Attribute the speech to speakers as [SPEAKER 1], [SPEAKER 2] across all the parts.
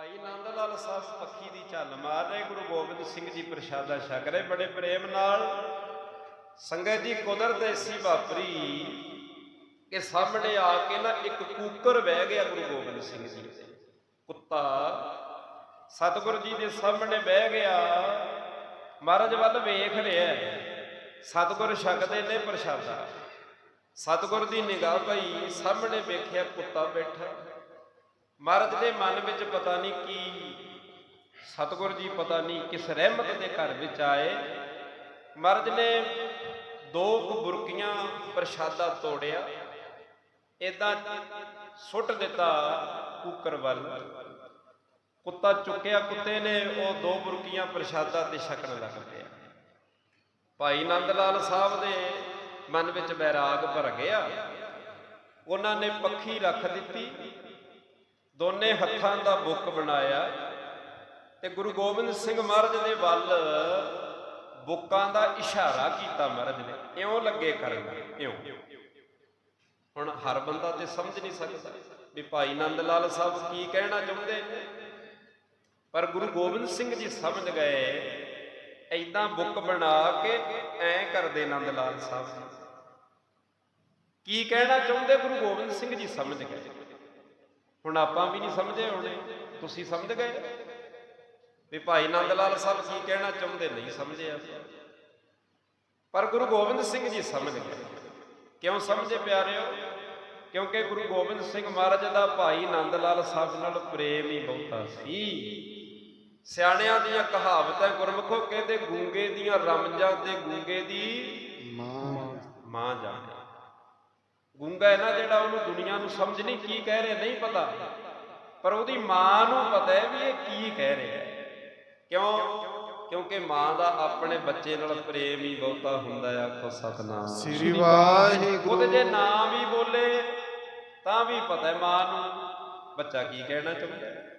[SPEAKER 1] ਭਾਈ ਨੰਦ ਲਾਲ ਸਾਹਿਬ ਪੱਖੀ ਦੀ ਝੱਲ ਮਾਰ ਰਹੇ, ਗੁਰੂ ਗੋਬਿੰਦ ਸਿੰਘ ਜੀ ਪ੍ਰਸ਼ਾਦਾ ਛਕ ਰਹੇ, ਬੜੇ ਪ੍ਰੇਮ ਨਾਲ। ਸੰਗਤ ਜੀ, ਕੁਦਰਤ ਐਸੀ ਵਾਪਰੀ ਕਿ ਸਾਹਮਣੇ ਆ ਕੇ ਨਾ ਇੱਕ ਕੂਕਰ ਬਹਿ ਗਿਆ ਗੁਰੂ ਗੋਬਿੰਦ ਸਿੰਘ ਜੀ ਤੇ ਕੁੱਤਾ ਸਤਿਗੁਰੂ ਜੀ ਦੇ ਸਾਹਮਣੇ ਬਹਿ ਗਿਆ। ਮਹਾਰਾਜ ਵੱਲ ਵੇਖ ਰਿਹਾ ਸਤਿਗੁਰ ਛਕਦੇ ਨੇ ਪ੍ਰਸ਼ਾਦਾ। ਸਤਿਗੁਰ ਦੀ ਨਿਗਾਹ ਪਈ, ਸਾਹਮਣੇ ਵੇਖਿਆ ਕੁੱਤਾ ਬੈਠਾ। ਮਹਾਰਾਜ ਦੇ ਮਨ ਵਿੱਚ ਪਤਾ ਨਹੀਂ ਕੀ, ਸਤਿਗੁਰ ਜੀ ਪਤਾ ਨਹੀਂ ਕਿਸ ਰਹਿਮਤ ਦੇ ਘਰ ਵਿੱਚ ਆਏ। ਮਹਾਰਾਜ ਨੇ ਦੋ ਕੁ ਬੁਰਕੀਆਂ ਪ੍ਰਸ਼ਾਦਾ ਤੋੜਿਆ ਇਦਾਂ ਸੁੱਟ ਦਿੱਤਾ ਕੁੱਕਰ ਵੱਲ। ਕੁੱਤਾ ਚੁੱਕਿਆ ਕੁੱਤੇ ਨੇ, ਉਹ ਦੋ ਬੁਰਕੀਆਂ ਪ੍ਰਸ਼ਾਦਾ ਤੇ ਛਕਣ ਲੱਗ ਪਿਆ। ਭਾਈ ਨੰਦ ਲਾਲ ਸਾਹਿਬ ਦੇ ਮਨ ਵਿੱਚ ਬੈਰਾਗ ਭਰ ਗਿਆ। ਉਹਨਾਂ ਨੇ ਪੱਖੀ ਰੱਖ ਦਿੱਤੀ। ਦੋਨੇ ਹੱਥਾਂ ਦਾ ਬੁੱਕ ਬਣਾਇਆ ਤੇ ਗੁਰੂ ਗੋਬਿੰਦ ਸਿੰਘ ਮਹਾਰਾਜ ਦੇ ਵੱਲ ਬੁੱਕਾਂ ਦਾ ਇਸ਼ਾਰਾ ਕੀਤਾ ਮਹਾਰਾਜ ਨੇ। ਇਉਂ ਲੱਗੇ ਕਰਨ ਇਉਂ। ਹੁਣ ਹਰ ਬੰਦਾ ਤੇ ਸਮਝ ਨਹੀਂ ਸਕਦਾ ਵੀ ਭਾਈ ਨੰਦ ਲਾਲ ਸਾਹਿਬ ਕੀ ਕਹਿਣਾ ਚਾਹੁੰਦੇ ਪਰ ਗੁਰੂ ਗੋਬਿੰਦ ਸਿੰਘ ਜੀ ਸਮਝ ਗਏ ਐਦਾਂ ਬੁੱਕ ਬਣਾ ਕੇ ਐ ਕਰਦੇ ਨੰਦ ਲਾਲ ਸਾਹਿਬ ਕੀ ਕਹਿਣਾ ਚਾਹੁੰਦੇ ਗੁਰੂ ਗੋਬਿੰਦ ਸਿੰਘ ਜੀ ਸਮਝ ਗਏ? ਹੁਣ ਆਪਾਂ ਵੀ ਨਹੀਂ ਸਮਝੇ ਹੋਣੇ। ਤੁਸੀਂ ਸਮਝ ਗਏ? ਵੀ ਭਾਈ ਨੰਦ ਲਾਲ ਸਾਹਿਬ ਕੀ ਕਹਿਣਾ ਚਾਹੁੰਦੇ, ਨਹੀਂ ਸਮਝਿਆ ਪਰ ਗੁਰੂ ਗੋਬਿੰਦ ਸਿੰਘ ਜੀ ਸਮਝ ਗਏ। ਕਿਉਂ ਸਮਝੇ ਪਿਆਰਿਓ? ਕਿਉਂਕਿ ਗੁਰੂ ਗੋਬਿੰਦ ਸਿੰਘ ਮਹਾਰਾਜ ਦਾ ਭਾਈ ਨੰਦ ਲਾਲ ਸਾਹਿਬ ਨਾਲ ਪ੍ਰੇਮ ਹੀ ਬਹੁਤਾ ਸੀ। ਸਿਆਣਿਆਂ ਦੀਆਂ ਕਹਾਵਤਾਂ ਗੁਰਮੁਖੋ ਕਹਿੰਦੇ, ਗੂੰਗੇ ਦੀਆਂ ਰਮਜਾਂ ਤੇ ਗੂੰਗੇ ਦੀ
[SPEAKER 2] ਮਾਂ
[SPEAKER 1] ਮਾਂ ਜਾਣੇ ਗੂੰਗਾ ਹੈ ਨਾ ਜਿਹੜਾ ਉਹਨੂੰ ਦੁਨੀਆ ਨੂੰ ਸਮਝ ਨਹੀਂ ਕੀ ਕਹਿ ਰਿਹਾ ਨਹੀਂ ਪਤਾ। ਪਰ ਉਹਦੀ ਮਾਂ ਨੂੰ ਪਤਾ ਹੈ ਵੀ ਇਹ ਕੀ ਕਹਿ ਰਿਹਾ ਹੈ। ਕਿਉਂ? ਕਿਉਂਕਿ ਮਾਂ ਦਾ ਆਪਣੇ ਬੱਚੇ ਨਾਲ ਪ੍ਰੇਮ ਹੀ ਬਹੁਤਾ ਹੁੰਦਾ ਹੈ ਆਖੋ ਸਤਨਾਮ।
[SPEAKER 2] ਸ੍ਰੀ ਵਾਹਿਗੁਰੂ।
[SPEAKER 1] ਉਹਦੇ ਜੇ ਨਾਮ ਵੀ ਬੋਲੇ ਤਾਂ ਵੀ ਪਤਾ ਹੈ ਮਾਂ ਨੂੰ। ਬੱਚਾ ਕੀ ਕਹਿਣਾ ਚਾਹੁੰਦਾ ਹੈ?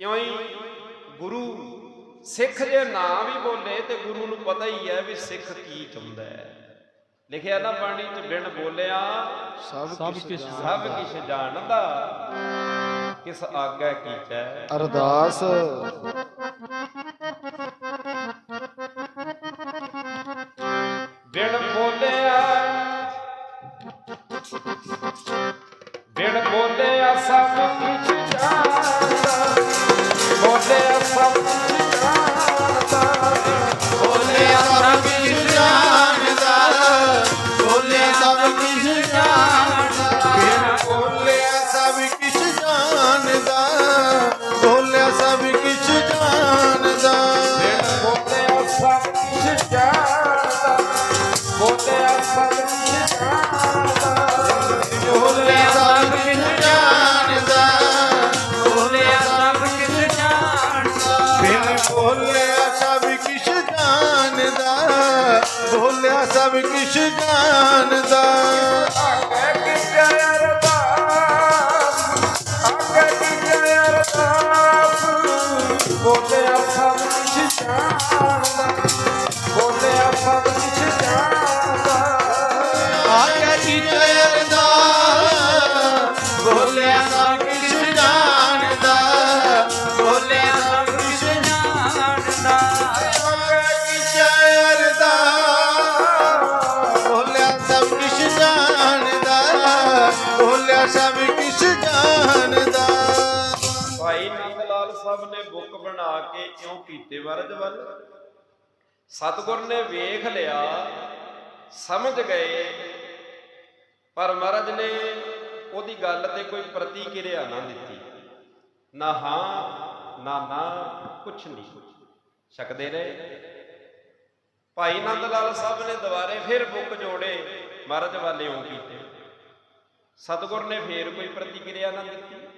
[SPEAKER 1] ਇਉਂ ਹੀ ਗੁਰੂ ਸਿੱਖ ਜੇ ਨਾਮ ਵੀ ਬੋਲੇ ਤੇ ਗੁਰੂ ਨੂੰ ਪਤਾ ਹੀ ਹੈ ਵੀ ਸਿੱਖ ਕੀ ਚਾਹੁੰਦਾ ਹੈ। ਲਿਖਿਆ ਨਾ ਬਾਣੀ ਚ ਬਿਨ ਬੋਲਿਆ
[SPEAKER 2] ਸਭ ਕਿਛ।
[SPEAKER 1] ਸਭ ਕਿਛ ਜਾਣਦਾ? ਕਿਸ ਆਗਾ ਕੀਚੈ?
[SPEAKER 2] ਅਰਦਾਸ।
[SPEAKER 1] ਬੋਲਿਆ ਸਭ
[SPEAKER 2] ਕਿਛ ਜਾਣਦਾ।
[SPEAKER 1] ਆਗੇ ਕੀ ਜੈ ਅਰਦਾਸ ਆਗੇ ਕੀ ਜੈ ਬੋਲਿਆ ਸਭ ਕੁਝ ਜਾਣਦਾ। ਸਾਹਿਬ ਨੇ ਬੁੱਕ ਬਣਾ ਕੇ ਇਉਂ ਕੀਤੇ ਵਰਜ ਵੱਲ। ਸਤਿਗੁਰ ਨੇ ਵੇਖ ਲਿਆ, ਸਮਝ ਗਏ, ਪਰ ਮਹਾਰਾਜ ਨੇ ਉਹਦੀ ਗੱਲ ਤੇ ਕੋਈ ਪ੍ਰਤੀਕਿਰਿਆ ਨਾ ਦਿੱਤੀ। ਨਾ ਹਾਂ, ਨਾ ਨਾ, ਕੁਛ ਨਹੀਂ। ਛਕਦੇ ਰਹੇ। ਭਾਈ ਨੰਦ ਲਾਲ ਸਾਹਿਬ ਨੇ ਦੁਬਾਰੇ ਫਿਰ ਬੁੱਕ ਜੋੜੇ, ਮਹਾਰਾਜ ਵੱਲ ਇਉਂ ਕੀਤੇ। ਸਤਿਗੁਰ ਨੇ ਫੇਰ ਕੋਈ ਪ੍ਰਤੀਕਿਰਿਆ ਨਾ ਦਿੱਤੀ।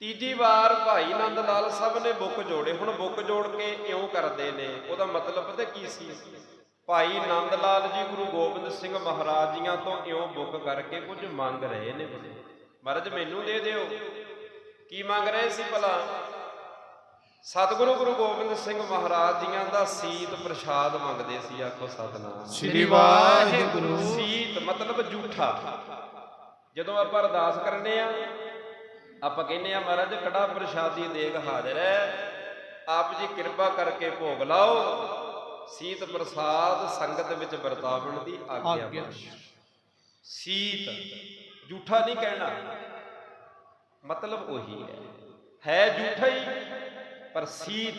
[SPEAKER 1] ਤੀਜੀ ਵਾਰ ਭਾਈ ਨੰਦ ਲਾਲ ਸਾਹਿਬ ਨੇ ਬੁੱਕ ਜੋੜੇ। ਹੁਣ ਬੁੱਕ ਜੋੜ ਕੇ ਇਉਂ ਕਰਦੇ ਨੇ। ਉਹਦਾ ਮਤਲਬ ਪਤਾ ਕੀ ਸੀ? ਭਾਈ ਨੰਦ ਲਾਲ ਜੀ ਗੁਰੂ ਗੋਬਿੰਦ ਸਿੰਘ ਮਹਾਰਾਜ ਜੀਆਂ ਤੋਂ ਇਉਂ ਬੁੱਕ ਕਰਕੇ ਕੁਝ ਮੰਗ ਰਹੇ ਨੇ ਮਹਾਰਾਜ ਮੈਨੂੰ ਦੇ ਦਿਓ। ਕੀ ਮੰਗ ਰਹੇ ਸੀ ਭਲਾ? ਸਤਿਗੁਰੂ ਗੁਰੂ ਗੋਬਿੰਦ ਸਿੰਘ ਮਹਾਰਾਜ ਜੀਆਂ ਦਾ ਸੀਤ ਪ੍ਰਸ਼ਾਦ ਮੰਗਦੇ ਸੀ ਆਖੋ ਸਤਨਾਮ।
[SPEAKER 2] ਸ੍ਰੀ ਵਾਹਿਗੁਰੂ।
[SPEAKER 1] ਸੀਤ ਮਤਲਬ ਝੂਠਾ ਜਦੋਂ ਆਪਾਂ ਅਰਦਾਸ ਕਰਨੇ ਆ ਆਪਾਂ ਕਹਿੰਦੇ ਆ ਮਹਾਰਾਜ ਕੜਾ ਪ੍ਰਸ਼ਾਦੀ ਦੇਗ ਹਾਜ਼ਰ ਹੈ। ਆਪ ਜੀ ਕਿਰਪਾ ਕਰਕੇ ਭੋਗ ਲਾਓ। ਸੀਤ ਪ੍ਰਸਾਦ ਸੰਗਤ ਵਿੱਚ ਵਰਤਾਵਣ ਦੀ ਆਗਿਆ ਸੀਤ ਝੂਠਾ ਨਹੀਂ ਕਹਿਣਾ। ਮਤਲਬ ਉਹੀ ਹੈ। ਹੈ ਝੂਠਾ ਹੀ ਪਰ ਸੀਤ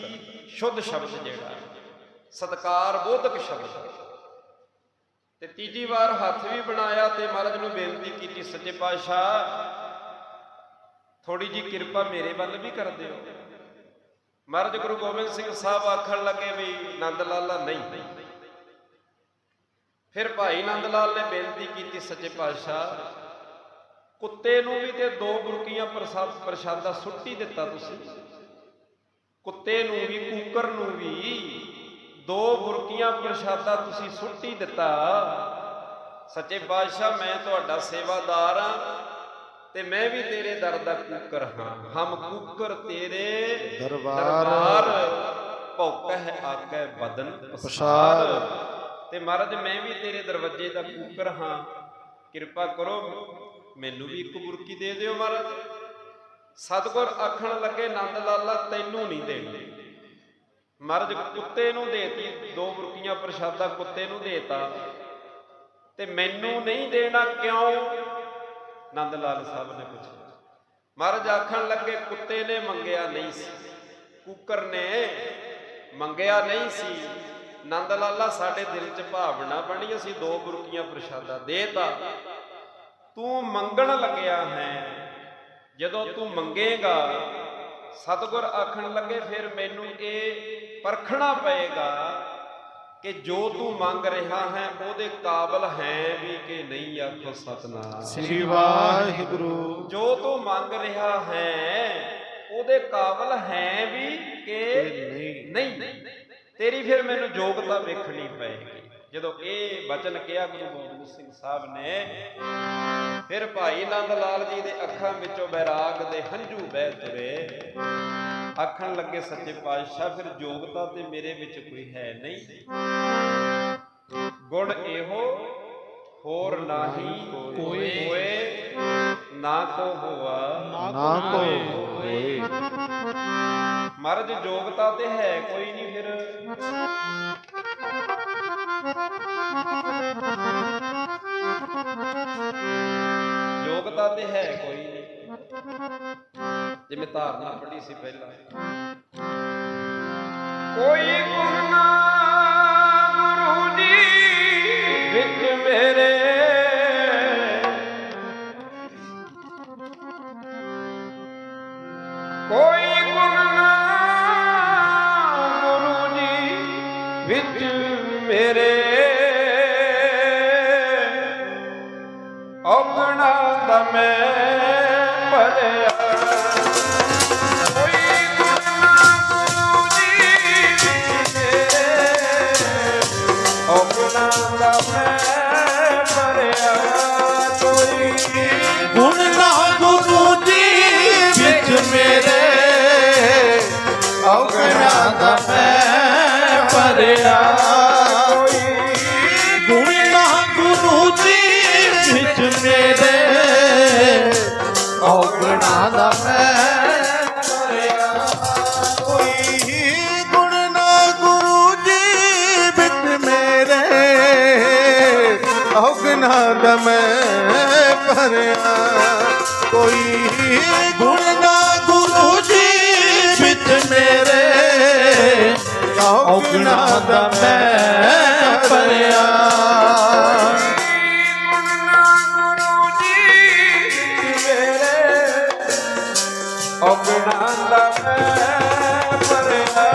[SPEAKER 1] ਸ਼ੁੱਧ ਸ਼ਬਦ ਜਿਹੜਾ। ਸਤਕਾਰ ਬੋਧਕ ਸ਼ਬਦ। ਤੇ ਤੀਜੀ ਵਾਰ ਹੱਥ ਵੀ ਬਣਾਇਆ ਤੇ ਮਹਾਰਾਜ ਨੂੰ ਬੇਨਤੀ ਕੀਤੀ ਸੱਚੇ ਪਾਤਸ਼ਾਹ ਥੋੜੀ ਜੀ ਕਿਰਪਾ ਮੇਰੇ ਵੱਲ ਵੀ ਕਰ ਦਿਓ ਮਹਾਰਾਜ ਗੁਰੂ ਗੋਬਿੰਦ ਸਿੰਘ ਸਾਹਿਬ ਆਖਣ ਲੱਗੇ ਵੀ ਨੰਦ ਲਾਲਾ ਨਹੀਂ। ਫਿਰ ਭਾਈ ਨੰਦ ਲਾਲ ਨੇ ਬੇਨਤੀ ਕੀਤੀ ਸੱਚੇ ਪਾਤਸ਼ਾਹ, ਕੁੱਤੇ ਨੂੰ ਵੀ ਤੇ ਦੋ ਬੁਰਕੀਆਂ ਪ੍ਰਸਾਦ ਪ੍ਰਸ਼ਾਦਾ ਸੁੱਟੀ ਦਿੱਤਾ ਤੁਸੀਂ। ਕੁੱਤੇ ਨੂੰ ਵੀ, ਕੂਕਰ ਨੂੰ ਵੀ ਦੋ ਬੁਰਕੀਆਂ ਪ੍ਰਸ਼ਾਦਾ ਤੁਸੀਂ ਸੁੱਟੀ ਦਿੱਤਾ। ਸੱਚੇ ਪਾਤਸ਼ਾਹ, ਮੈਂ ਤੁਹਾਡਾ ਸੇਵਾਦਾਰ ਹਾਂ। ਤੇ ਮੈਂ ਵੀ ਤੇਰੇ ਦਰ ਦਾ ਕੂਕਰ ਹਾਂ। ਹਮ ਕੂਕਰ ਤੇਰੇ
[SPEAKER 2] ਦਰਬਾਰ।
[SPEAKER 1] ਭੁੱਖ ਹੈ ਆਗੇ ਬਦਨ।
[SPEAKER 2] ਪਸਾਰ।
[SPEAKER 1] ਤੇ ਮਹਾਰਾਜ ਮੈਂ ਵੀ ਤੇਰੇ ਦਰਵਾਜ਼ੇ ਦਾ ਕੂਕਰ ਹਾਂ। ਕਿਰਪਾ ਕਰੋ ਮੈਨੂੰ ਵੀ ਇੱਕ ਬੁਰਕੀ ਦੇ ਦਿਓ ਮਹਾਰਾਜ। ਸਤਗੁਰ ਆਖਣ ਲੱਗੇ ਨੰਦ ਲਾਲਾ ਤੈਨੂੰ ਨਹੀਂ ਦੇਣੀ। ਮਹਾਰਾਜ ਕੁੱਤੇ ਨੂੰ ਦੇਤੀ ਦੋ ਬੁਰਕੀਆਂ ਪ੍ਰਸ਼ਾਦਾ ਕੁੱਤੇ ਨੂੰ ਦੇਤਾ। ਤੇ ਮੈਨੂੰ ਨਹੀਂ ਦੇਣਾ ਕਿਉਂ? ਨੰਦ ਲਾਲ ਸਾਹਿਬ ਨੇ ਪੁੱਛਿਆ। ਮਹਾਰਾਜ ਆਖਣ ਲੱਗੇ, ਕੁੱਤੇ ਨੇ ਮੰਗਿਆ ਨਹੀਂ ਸੀ, ਕੁੱਕਰ ਨੇ ਮੰਗਿਆ ਨਹੀਂ ਸੀ। ਨੰਦ ਲਾਲਾ ਸਾਡੇ ਦਿਲ 'ਚ ਭਾਵਨਾ ਬਣੀ, ਅਸੀਂ ਦੋ ਬੁਰਕੀਆਂ ਪ੍ਰਸ਼ਾਦਾ ਦੇਤਾ ਤੂੰ ਮੰਗਣ ਲੱਗਿਆ ਹੈ, ਜਦੋਂ ਤੂੰ ਮੰਗੇਗਾ, ਸਤਿਗੁਰ ਆਖਣ ਲੱਗੇ, ਫਿਰ ਮੈਨੂੰ ਇਹ ਪਰਖਣਾ ਪਏਗਾ ਕਿ ਜੋ ਤੂੰ ਮੰਗ ਰਿਹਾ ਹੈ ਉਹਦੇ ਕਾਬਲ ਹੈ ਵੀ ਕਿ ਨਹੀਂ ਆਖੋ ਸਤਨਾਮ।
[SPEAKER 2] ਸ੍ਰੀ ਵਾਹਿਗੁਰੂ।
[SPEAKER 1] ਜੋ ਤੂੰ ਮੰਗ ਰਿਹਾ ਹੈ ਉਹਦੇ ਕਾਬਲ ਹੈ ਵੀ ਕਿ ਨਹੀਂ। ਤੇਰੀ ਫਿਰ ਮੈਨੂੰ ਯੋਗਤਾ ਵੇਖਣੀ ਪਏਗੀ। ਜਦੋਂ ਇਹ ਬਚਨ ਕਿਹਾ ਗੁਰੂ ਗੋਬਿੰਦ ਸਿੰਘ ਸਾਹਿਬ ਨੇ ਫਿਰ ਭਾਈ ਨੰਦ ਲਾਲ ਜੀ ਦੇ ਅੱਖਾਂ ਵਿੱਚੋਂ ਬੈਰਾਗ ਦੇ ਹੰਝੂ ਵਹਿ ਤੁਰੇ। ਆਖਣ ਲੱਗੇ ਸੱਚੇ ਪਾਤਸ਼ਾਹ ਫਿਰ ਯੋਗਤਾ ਤੇ ਮੇਰੇ ਵਿੱਚ ਕੋਈ ਹੈ ਨਹੀਂ। ਗੁਣ ਇਹੋ ਹੋਰ ਨਾਹੀ ਕੋਈ ਹੋਏ ਨਾ ਕੋ ਹੋਆ
[SPEAKER 2] ਨਾ ਕੋ ਹੋਏ।
[SPEAKER 1] ਮਹਾਰਾਜ ਯੋਗਤਾ ਤੇ ਹੈ ਕੋਈ ਨਹੀਂ ਫਿਰ। ਯੋਗਤਾ ਤੇ ਹੈ ਕੋਈ ਨਹੀਂ। ਜਿਵੇਂ ਧਾਰਨਾ ਪੜ੍ਹੀ ਸੀ ਪਹਿਲਾਂ। ਕੋਈ ਗੁਣ ਨਾ ਗੁਰੂ ਜੀ ਵਿੱਚ ਮੇਰੇ ਕੋਈ ਗੁਣ ਨਾ ਗੁਰੂ ਜੀ ਵਿੱਚ ਮੇਰੇ ਔਗਣਾ ਦਾ ਮੈਂ ਭਰਿਆ ਮੇਰੇ ਔਗਣਾ ਦਾ ਮੈਂ
[SPEAKER 2] ਮੈਂ ਭਰਿਆ ਕੋਈ ਗੁਣ ਨਾ ਗੁਰੂ ਜੀ ਵਿੱਚ ਮੇਰੇ। ਔਗਣਾ ਦਾ ਮੈਂ ਮੇਰੇ ਔਗਣਾ ਦਾ ਮੈਂ ਭਰਿਆ।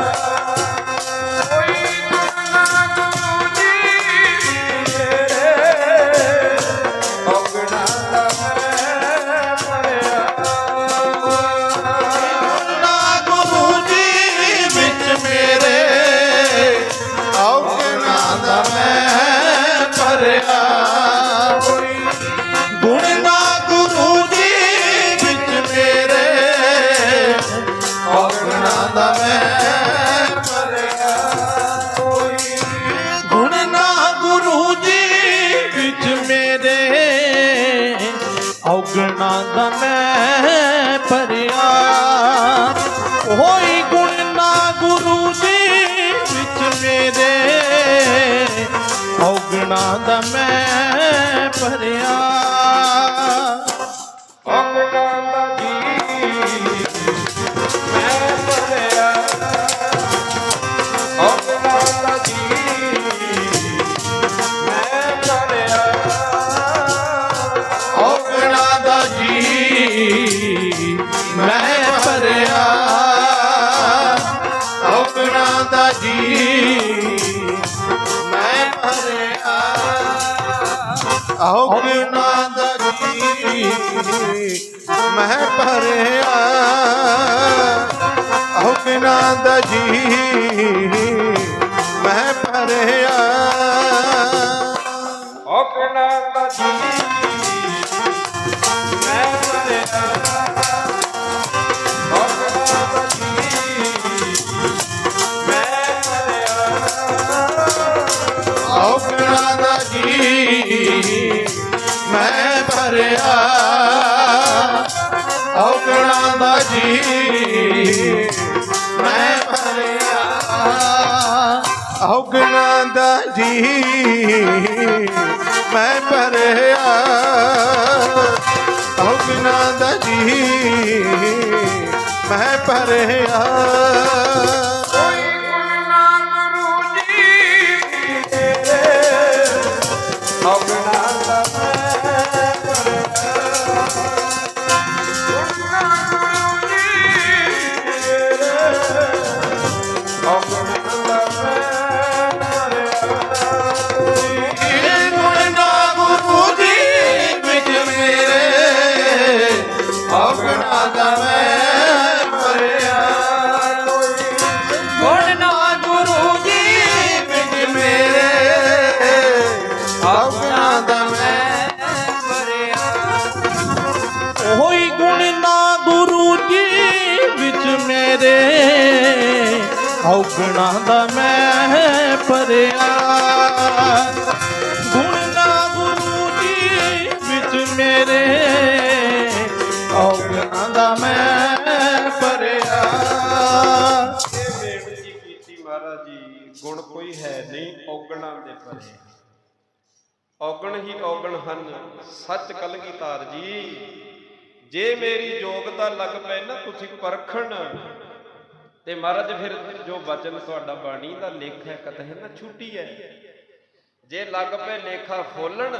[SPEAKER 2] ਹੋਈ ਗੁਣ ਨਾ ਗੁਰੂ ਜੀ ਵਿੱਚ ਮੇਰੇ ਔਗਣਾ ਦਾ ਮੈਂ ਭਰਿਆ। ਔਗਣਾ ਦਾ ਹੋਵੇ ਨਾ ਦਗੀ ਮਹਿ ਭਰਿਆ
[SPEAKER 1] ਹੋ ਬਿਨਾ ਦਜੀ ਮਹਿ ਭਰਿਆ। ਹੋ ਬਿਨਾ ਦਜੀ ਮੈਂ ਭਰਿਆ।
[SPEAKER 2] ਔਗਣਾ ਦਾ ਜੀ ਮੈਂ ਭਰਿਆ। ਔਗਣਾ ਦਾ ਜੀ ਮੈਂ ਭਰਿਆ। ਔਗਣਾ ਦਾ ਜੀ ਮੈਂ ਭਰਿਆ। ਔਗਣਾ ਦਾ ਮੈਂ ਭਰਿਆ।
[SPEAKER 1] ਗੁਣ ਨਾ ਗੁਰੂ ਜੀ
[SPEAKER 2] ਵਿੱਚ ਮੇਰੇ, ਔਗਣਾ ਦਾ ਮੈਂ ਭਰਿਆ।
[SPEAKER 1] ਬੇਨਤੀ ਕੀਤੀ ਮਹਾਰਾਜ ਜੀ, ਗੁਣ ਕੋਈ ਹੈ ਨਹੀਂ ਔਗਣਾ ਦੇ ਭਰੇ। ਔਗਣ ਹੀ ਔਗਣ ਹਨ, ਸੱਚ ਕਲਗੀਧਰ ਜੀ। ਜੇ ਮੇਰੀ ਯੋਗਤਾ ਲੱਗ ਪਏ ਨਾ ਤੁਸੀਂ ਪਰਖਣ। ਤੇ ਮਹਾਰਾਜ ਫਿਰ ਜੋ ਬਚਨ ਤੁਹਾਡਾ ਬਾਣੀ ਦਾ ਲੇਖ ਹੈ ਕਤਹਿ ਨਾ ਛੁੱਟੀ ਹੈ। ਜੇ ਲੱਗ ਪਏ ਲੇਖਾ ਫੋਲਣ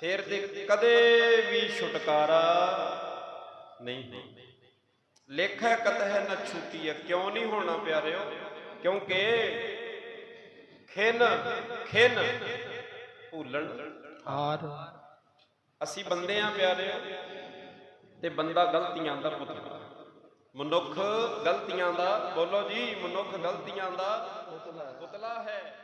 [SPEAKER 1] ਫਿਰ ਤੇ ਕਦੇ ਵੀ ਛੁਟਕਾਰਾ ਨਹੀਂ ਲੇਖਾ ਕਤਹਿ ਨਾ ਛੁੱਟੀ ਹੈ। ਕਿਉਂ ਨਹੀਂ ਹੋਣਾ ਪਿਆਰਿਓ? ਕਿਉਂਕਿ ਖਿਨ ਖਿਨ ਭੁੱਲਣ।
[SPEAKER 2] ਹਾਰ।
[SPEAKER 1] ਅਸੀਂ ਬੰਦੇ ਆ ਪਿਆਰਿਓ ਤੇ ਬੰਦਾ ਗਲਤੀਆਂ ਦਾ ਪੁਤਲਾ ਮਨੁੱਖ ਗਲਤੀਆਂ ਦਾ ਬੋਲੋ ਜੀ ਮਨੁੱਖ ਗਲਤੀਆਂ ਦਾ ਪੁਤਲਾ ਹੈ।